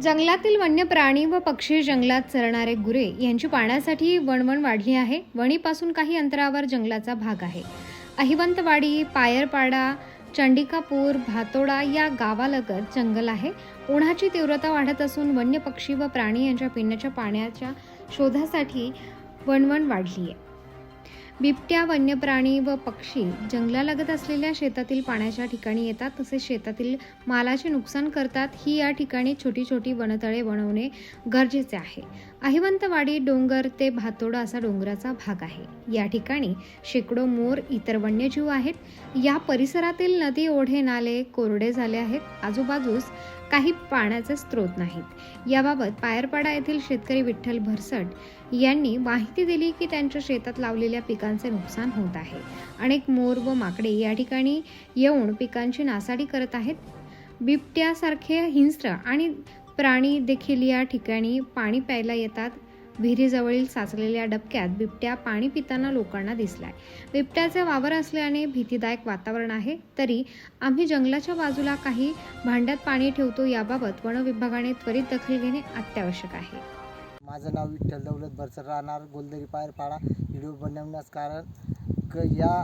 जंगलातील वन्य प्राणी व पक्षी जंगलात चरणारे गुरे यांची पाण्यासाठी वणवण वाढली आहे. वणीपासून काही अंतरावर जंगलाचा भाग आहे. अहिवंतवाडी पायरपाडा चंडिकापूर भातोडा या गावालगत जंगल आहे. उन्हाची तीव्रता वाढत असून वन्य पक्षी व प्राणी यांच्या पिण्याच्या पाण्याच्या शोधासाठी वणवण वाढली आहे. बिबट्या वन्य प्राणी व पक्षी जंगलालगत असलेल्या शेतातील पाण्याच्या ठिकाणी येतात तसेच शेतातील मालाचे नुकसान करतात. ही या ठिकाणी छोटी छोटी वनतळे बनवणे गरजेचे आहे. अहिवंतवाडी डोंगर ते भातोडा असा डोंगराचा भाग आहे. या ठिकाणी शेकडो मोर इतर वन्यजीव आहेत. या परिसरातील नदी ओढे नाले कोरडे झाले आहेत. आजूबाजूस काही पाण्याचे स्रोत नाहीत. याबाबत पायरपाडा येथील शेतकरी विठ्ठल भरसट यांनी माहिती दिली की त्यांच्या शेतात लावलेल्या पिकांचे नुकसान होत आहे. अनेक मोर व माकडे या ठिकाणी येऊन पिकांची नासाडी करत आहेत. बिबट्यासारखे हिंस्र आणि प्राणी देखील या ठिकाणी पाणी प्यायला येतात. विहिरीजवळील साचलेल्या डबक्यात बिबट्या पाणी पिताना लोकांना दिसलाय. बिबट्याचे वावर असल्याने भीतीदायक वातावरण आहे. तरी आम्ही जंगलाच्या बाजूला काही भांड्यात पाणी ठेवतो. याबाबत वनविभागाने त्वरित दखल घेणे अत्यावश्यक आहे. माझं नाव विठ्ठल दौलत भरसर राहणार गोलदरी पायरपाडा व्हिडिओ बनवण्यास कारण क या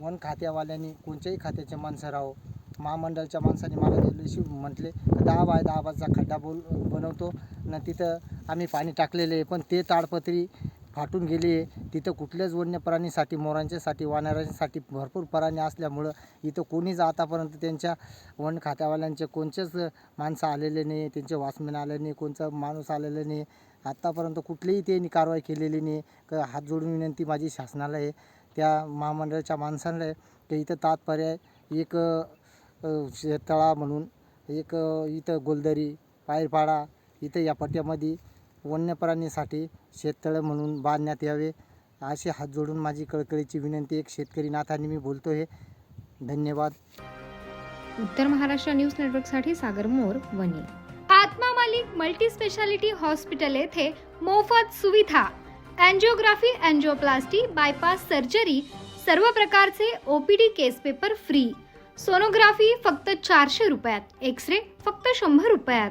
वन खात्यावाल्यांनी कोणत्याही खात्याचे माणसं राहो. महामंडळाच्या माणसाने मला दिवशी म्हटले दहा बाय दहा बायचा खड्डा बोल बनवतो. न तिथं आम्ही पाणी टाकलेले आहे पण ते ताडपत्री फाटून गेली आहे. तिथं कुठल्याच वन्य प्राणीसाठी मोरांच्यासाठी वानरांसाठी भरपूर प्राणी असल्यामुळं इथं कोणीच आतापर्यंत त्यांच्या वन खात्यावाल्यांचे कोणचेच माणसं आलेले नाही त्यांचे वॉचमॅन आले नाही कोणचा माणूस आलेला नाही. आत्तापर्यंत कुठलीही त्यांनी कारवाई केलेली नाही. क हात जोडून विनंती माझी शासनाला आहे. त्या महामंडळाच्या माणसांना आहे. की इथं तात्पर्य एक शेततळा म्हणून एक इथं गोलदरी पायरपाडा इथं या पट्ट्यामध्ये वन्यप्राणीसाठी शेततळं म्हणून बांधण्यात यावे असे हात जोडून माझी कळकळीची विनंती एक शेतकरी नाथाने मी बोलतो आहे धन्यवाद. उत्तर महाराष्ट्र न्यूज नेटवर्कसाठी Sagar More Wani. Atma Malik multi speciality hospital येथे मोफत सुविधा अँजिओग्राफी अँजिओप्लास्टी बायपास सर्जरी सर्व प्रकारचे OPD case paper free. Sonography फक्त चारशे रुपयात एक्स रे फक्त शंभर रुपयात.